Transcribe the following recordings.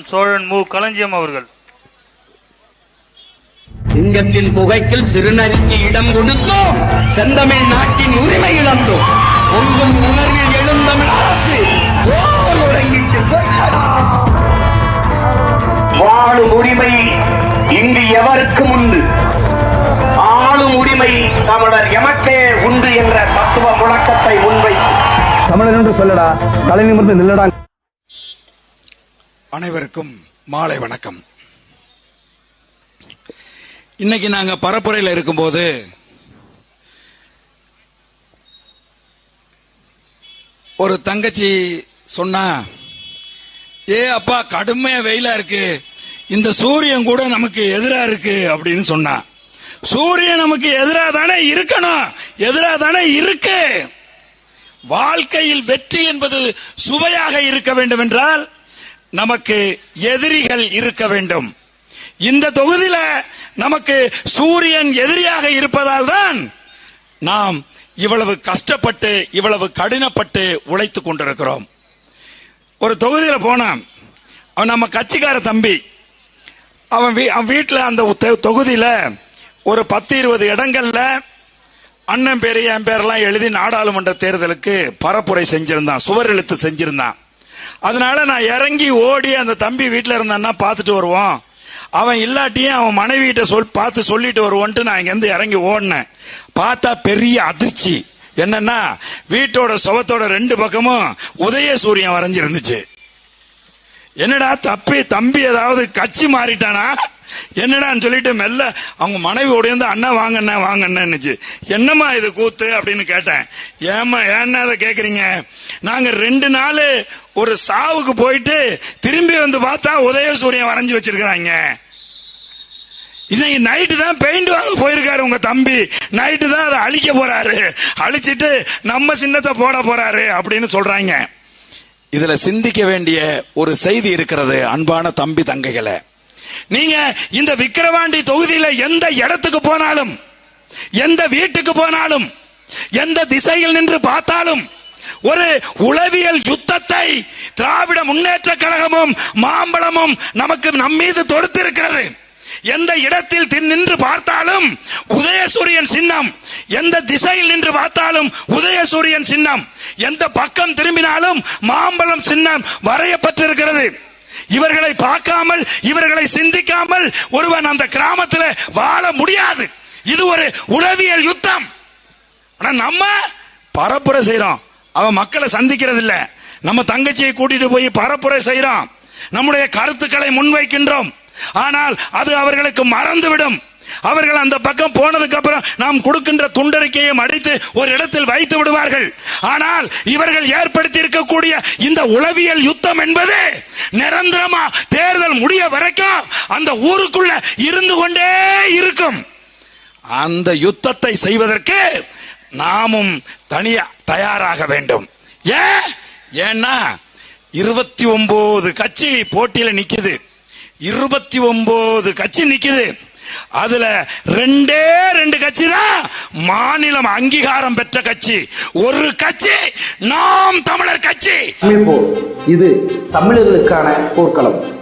சோழன் மு. களஞ்சியம் அவர்கள். சிங்கத்தின் புகைக்கில் சிறுநரிக்கு இடம் கொடுத்தோம். செந்தமிழ் நாட்டின் உரிமை இழந்தோம். பொங்கும் உணர்வில் எழுந்தமிழ் அரசு உறங்கிட்டு? வாழும் உரிமை இங்கு எவருக்கும் உண்டு? ஆளும் உரிமை தமிழர் எமக்கே உண்டு என்ற தத்துவ முழக்கத்தை முன்வைத்து. தமிழன் என்று சொல்லடா தலை நிமிர்ந்து நில்லடா. அனைவருக்கும் மாலை வணக்கம். இன்னைக்கு நாங்க பரப்புரையில் இருக்கும்போது ஒரு தங்கச்சி சொன்னா ஏ அப்பா கடுமையா வெயிலா இருக்கு. இந்த சூரியன் கூட நமக்கு எதிரா இருக்கு. அப்படின்னு சொன்னா. சூரியன் நமக்கு எதிரா தானே இருக்கணும். எதிரா தானே இருக்கு. வாழ்க்கையில் வெற்றி என்பது சுவையாக இருக்க வேண்டும் என்றால் நமக்கு எதிரிகள் இருக்க வேண்டும். இந்த தொகுதியில நமக்கு சூரியன் எதிரியாக இருப்பதால் தான் நாம் இவ்வளவு கஷ்டப்பட்டு இவ்வளவு கடினப்பட்டு உழைத்துக் கொண்டிருக்கிறோம். ஒரு தொகுதியில் போனான். அவன் நம்ம கட்சிக்கார தம்பி. அவன் வீ- அவன் வீட்டில் அந்த தொகுதியில் ஒரு பத்து இருபது இடங்களில் அண்ணன் பேர் என் பேரெல்லாம் எழுதி நாடாளுமன்ற தேர்தலுக்கு பரப்புரை செஞ்சிருந்தான். சுவர் எழுத்து செஞ்சிருந்தான். அதனால நான் இறங்கி ஓடி அந்த தம்பி வீட்டில் இருந்தான்னா பார்த்துட்டு வருவோம் அவன் இல்லாட்டியும் அவன் மனைவியிட்ட சொல் பார்த்து சொல்லிட்டு வருவோன்ட்டு நான் இங்கேருந்து இறங்கி ஓடினேன். பார்த்தா பெரிய அதிர்ச்சி. என்னன்னா வீட்டோட சுவத்தோட ரெண்டு பக்கமும் உதய சூரியன் வரைஞ்சிருந்துச்சு. என்னடா தப்பி தம்பி ஏதாவது கட்சி மாறிட்டானா? என்னடான்னு சொல்லிட்டு மெல்ல அவங்க மனைவி உடையந்து அண்ணா வாங்கண்ணா வாங்கண்ணன்னுச்சு என்னம்மா இது கூத்து? அப்படின்னு கேட்டேன். ஏம்மா ஏன்னா அதை கேட்குறீங்க நாங்கள் ரெண்டு நாள் ஒரு சாவுக்கு போயிட்டு திரும்பி வந்து பார்த்தா உதய சூரியன் வரைஞ்சு வச்சிருக்கிறாங்க. இன்னைக்கு நைட்டு தான் பெயிண்ட் வாங்க போயிருக்காரு உங்க தம்பி. நைட்டு தான் அதை அழிக்க போறாரு. அழிச்சிட்டு நம்ம சின்னத்தை போட போறாரு அப்படின்னு சொல்றாங்க. இதுல சிந்திக்க வேண்டிய ஒரு செய்தி இருக்கிறது அன்பான தம்பி தங்கைகளை. நீங்க இந்த விக்கிரவாண்டி தொகுதியில எந்த இடத்துக்கு போனாலும் எந்த வீட்டுக்கு போனாலும் எந்த திசையில் நின்று பார்த்தாலும் ஒரு உளவியல் யுத்தத்தை திராவிட முன்னேற்ற கழகமும் மாம்பழமும் நமக்கு நம்மீது தொடுத்திருக்கிறது. எந்த இடத்தில் நின்று பார்த்தாலும் உதயசூரியன் சின்னம். எந்த திசையில் நின்று பார்த்தாலும் உதயசூரியன் சின்னம். எந்த பக்கம் திரும்பினாலும் மாம்பழம் சின்னம் வரையப்பட்டிருக்கிறது. இவர்களை பார்க்காமல் இவர்களை சிந்திக்காமல் ஒருவன் அந்த கிராமத்தில் வாழ முடியாது. இது ஒரு உளவியல் யுத்தம். ஆனா நம்ம பரப்புரை செய்யறோம் அவன் மக்களை சந்திக்கிறது இல்ல நம்ம தங்கச்சியை கூட்டிட்டு போய் பரப்புரை செய்யறோம் நம்முடைய கருத்துக்களை முன்வைக்கின்றோம். ஆனால் அது அவர்களுக்கு மறந்துவிடும். அவர்கள் அந்த பக்கம் போனதுக்கு அப்புறம் நாம் கொடுக்கின்ற துண்டறிக்கையை அடித்து ஒரு இடத்தில் வைத்து விடுவார்கள். ஆனால் இவர்கள் ஏற்படுத்தி இருக்கக்கூடிய இந்த உளவியல் யுத்தம் என்பது நிரந்தரமா தேர்தல் முடிய வரைக்கும் அந்த ஊருக்குள்ள இருந்து கொண்டே இருக்கும். அந்த யுத்தத்தை செய்வதற்கு நாமும் தனியா தயாராக வேண்டும். ஏன் ஏன்னா இருபத்தி ஒன்பது கட்சி போட்டியில நிக்குது. இருபத்தி ஒன்பது கட்சி நிக்குது. அதுல ரெண்டே ரெண்டு கட்சி தான் மாநிலம் அங்கீகாரம் பெற்ற கட்சி. ஒரு கட்சி நாம் தமிழர் கட்சி. இது தமிழர்களுக்கான போர்க்களம்.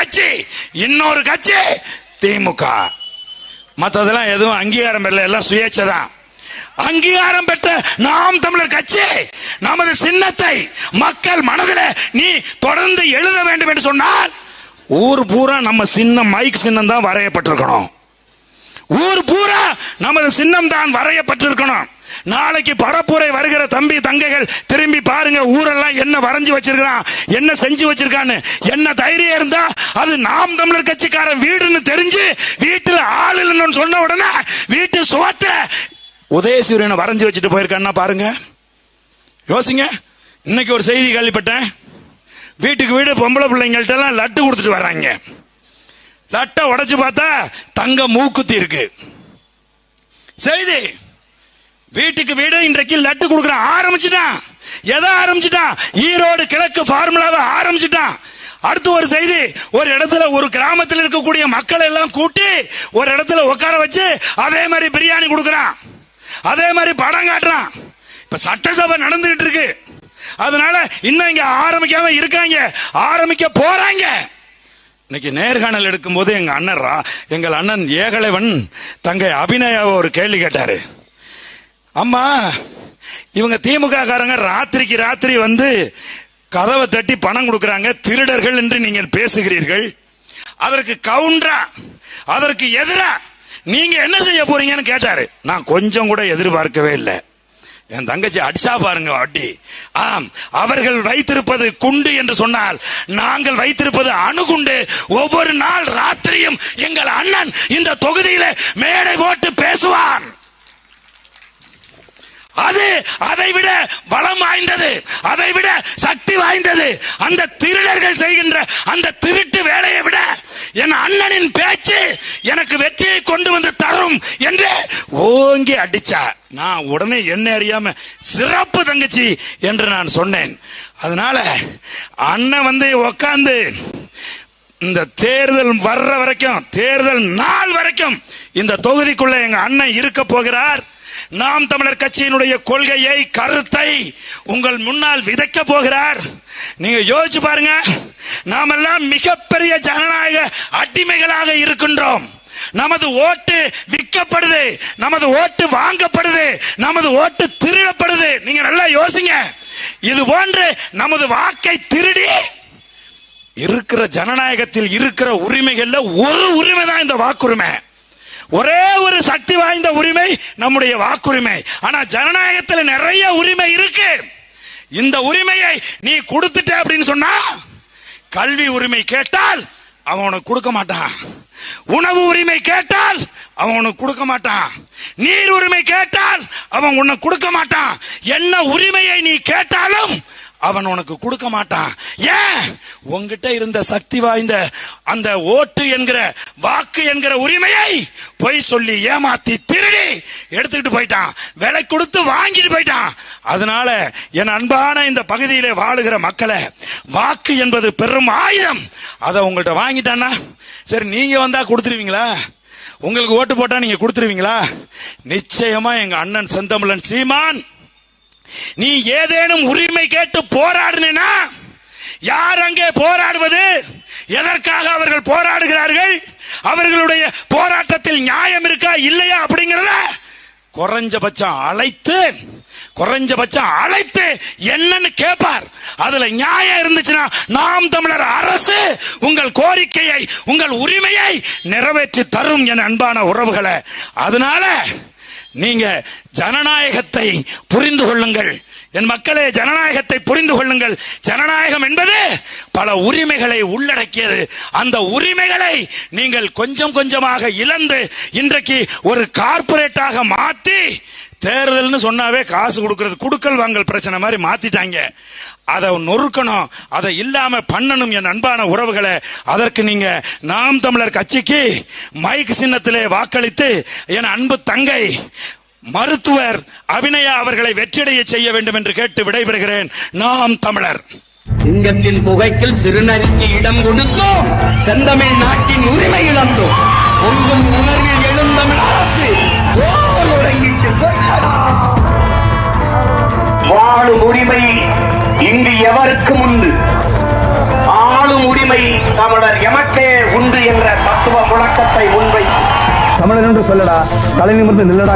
கட்சி. இன்னொரு கட்சி திமுக. மற்றதெல்லாம் எதுவும் அங்கீகாரம் இல்லை எல்லாம் சுயேட்சை தான் அங்கீகாரம் பெற்ற நாம் தமிழர் கட்சி நமது சின்னத்தை மக்கள் மனதில் நீ தொடர்ந்து எழுத வேண்டும் என்று சொன்னால் ஊர் பூரா நம்ம சின்னம் மைக் சின்னம் தான் வரையப்பட்டிருக்கணும். ஊர் பூரா நமது சின்னம் தான் வரையப்பட்டிருக்கணும். நாளைக்கு பரப்புரை வருகிற தம்பி தங்கைகள் திரும்பி பாருங்க ஊரெல்லாம் என்ன வரைஞ்சு வச்சிருக்கான் என்ன செஞ்சு வச்சிருக்கான்னு. என்ன தைரியம் இருந்தா அது நாம் தமிழர் கட்சிக்காரன் வீடுன்னு தெரிஞ்சு வீட்டுல ஆள் இல்லைன்னு சொன்ன உடனே வீட்டு சுவத்துல உதயசூரியனை வரைஞ்சு வச்சுட்டு போயிருக்கான்னா பாருங்க. யோசிங்க. இன்னைக்கு ஒரு செய்தி கேள்விப்பட்டேன். வீட்டுக்கு வீடு பொம்பளை பிள்ளைங்கள்ட்ட எல்லாம் லட்டு கொடுத்துட்டு வர்றாங்க. லட்டை உடைச்சு பார்த்தா தங்க மூக்குத்தி இருக்கு. செய்தி. வீட்டுக்கு வீடு இன்றைக்கு லட்டு கொடுக்குறான் ஆரம்பிச்சுட்டான். எதை ஆரம்பிச்சுட்டான்? ஈரோடு கிழக்கு ஃபார்முலாவை ஆரம்பிச்சுட்டான். அடுத்து ஒரு செய்தி ஒரு இடத்துல ஒரு கிராமத்தில் இருக்கக்கூடிய மக்களை எல்லாம் கூட்டி ஒரு இடத்துல உட்கார வச்சு அதே மாதிரி பிரியாணி கொடுக்குறான். அதே மாதிரி படம் காட்டுறான். இப்ப சட்டசபை நடந்துகிட்டு இருக்கு. அதனால இன்னும் இங்க ஆரம்பிக்காம இருக்காங்க. ஆரம்பிக்க போறாங்க. இன்னைக்கு நேர்காணல் எடுக்கும்போது எங்க அண்ணன் ரா- எங்கள் அண்ணன் ஏகலைவன் தங்கை அபிநயாவை ஒரு கேள்வி கேட்டாரு. அம்மா இவங்க திமுக காரங்க ராத்திரிக்கு ராத்திரி வந்து கதவை தட்டி பணம் கொடுக்கறாங்க. திருடர்கள் என்று நீங்கள் பேசுகிறீர்கள். அதற்கு கவுண்டரா அதற்கு எதிரா நீங்க என்ன செய்ய போறீங்கன்னு கேட்டாரு. நான் கொஞ்சம் கூட எதிர்பார்க்கவே இல்லை. என் தங்கச்சி அடிச்சா பாருங்க அடி ஆம் அவர்கள் வைத்திருப்பது குண்டு என்று சொன்னால் நாங்கள் வைத்திருப்பது அணுகுண்டு. ஒவ்வொரு நாள் ராத்திரியும் எங்கள் அண்ணன் இந்த தொகுதியில மேடை போட்டு பேசுவான். அது அதை விட பலம் வாய்ந்தது அதை விட சக்தி வாய்ந்தது. அந்த திருடர்கள் செய்கின்ற அந்த திருட்டு வேலையை விட என் அண்ணனின் பேச்சு எனக்கு வெற்றியை கொண்டு வந்து தரும் என்று ஓங்கி அடிச்சா. நான் உடனே என்ன அறியாம சிறப்பு தங்கச்சி என்று நான் சொன்னேன். அதனால அண்ணன் வந்து உக்காந்து இந்த தேர்தல் வர்ற வரைக்கும் தேர்தல் நாள் வரைக்கும் இந்த தொகுதிக்குள்ள எங்க அண்ணன் இருக்க போகிறார். நாம் தமிழர் கட்சியினுடைய கொள்கையை கருத்தை உங்கள் முன்னால் விதைக்க போகிறார். நீங்க யோசிச்சு பாருங்க. நாமெல்லாம் மிகப்பெரிய ஜனநாயக அடிமைகளாக இருக்கின்றோம். நமது ஓட்டு விற்கப்படுது. நமது ஓட்டு வாங்கப்படுது. நமது ஓட்டு திருடப்படுது. நீங்க நல்லா யோசிங்க. இது போன்று நமது வாக்கை திருடி இருக்கிற ஜனநாயகத்தில் இருக்கிற உரிமைகள்ல ஒரு உரிமை தான் இந்த வாக்குரிமை. ஒரே ஒரு சக்தி வாய்ந்த உரிமை நம்முடைய வாக்குரிமை. ஆனா ஜனநாயகத்தில் நிறைய உரிமை இருக்கு. இந்த உரிமையை நீ கொடுத்துட்ட அப்படின்னு சொன்னா கல்வி உரிமை கேட்டால் அவன் உனக்கு கொடுக்க மாட்டான். உணவு உரிமை கேட்டால் அவன் உனக்கு கொடுக்க மாட்டான். நீர் உரிமை கேட்டால் அவன் உனக்கு கொடுக்க மாட்டான். என்ன உரிமையை நீ கேட்டாலும் அவன் உனக்கு கொடுக்க மாட்டான். ஏன்? உங்ககிட்ட இருந்த சக்தி வாய்ந்த அந்த ஓட்டு என்கிற வாக்கு என்கிற உரிமையை பொய் சொல்லி ஏமாத்தி திருடி எடுத்துக்கிட்டு போயிட்டான். விலை கொடுத்து வாங்கிட்டு போயிட்டான். அதனால என் அன்பான இந்த பகுதியிலே வாழுகிற மக்களை வாக்கு என்பது பெரும் ஆயுதம். அதை உங்கள்கிட்ட வாங்கிட்டான்னா சரி நீங்க வந்தா கொடுத்துருவீங்களா? உங்களுக்கு ஓட்டு போட்டா நீங்க கொடுத்துருவீங்களா? நிச்சயமா எங்க அண்ணன் செந்தமிழன் சீமான் நீ ஏதேனும் உரிமை கேட்டு போராடினா யார் அங்கே போராடுவது? எதற்காக அவர்கள் போராடுகிறார்கள்? அவர்களுடைய போராட்டத்தில் நியாயம் இருக்கா இல்லையா அப்படிங்கறத குறைஞ்சபட்சம் அழைத்து குறைஞ்சபட்சம் அழைத்து என்னன்னு கேட்பார் அதுல நியாயம் இருந்துச்சுன்னா நாம் தமிழர் அரசு உங்கள் கோரிக்கையை உங்கள் உரிமையை நிறைவேற்றி தரும் என் அன்பான உறவுகளை. அதனால நீங்க ஜனநாயகத்தை புரிந்து கொள்ளுங்கள். என் மக்களே ஜனநாயகத்தை புரிந்து கொள்ளுங்கள். ஜனநாயகம் என்பது பல உரிமைகளை உள்ளடக்கியது. அந்த உரிமைகளை நீங்கள் கொஞ்சம் கொஞ்சமாக இழந்து இன்றைக்கு ஒரு கார்ப்பரேட்டாக மாற்றி தேர்தல்னு சொன்னாவே காசு கொடுக்கறது குடுக்கல் வாங்கல் பிரச்சனை மாதிரி மாத்திட்டாங்க. அதை நொறுக்கணும். அதை இல்லாம பண்ணணும் என் அன்பான உறவுகளை. அதற்கு நீங்க நாம் தமிழர் கட்சிக்கு மைக் சின்னத்திலே வாக்களித்து என் அன்பு தங்கை மருத்துவர் அபிநயா அவர்களை வெற்றிடைய செய்ய வேண்டும் என்று கேட்டு விடைபெறுகிறேன். நாம் தமிழர். சிங்கத்தின் புகைக்கில் சிறுநரிக்கு இடம் கொடுத்தோம். செந்தமிழ் நாட்டின் உரிமை இழந்தோம். உணர்வில் எழுந்தமிழ் அரசு. அதற்கு முன்பு ஆளும் உரிமை தமிழர் எமக்கே உண்டு என்ற தத்துவ முழக்கத்தை முன்வைத்து தமிழன் என்று சொல்லடா தலை நிமிர்ந்து நில்லடா.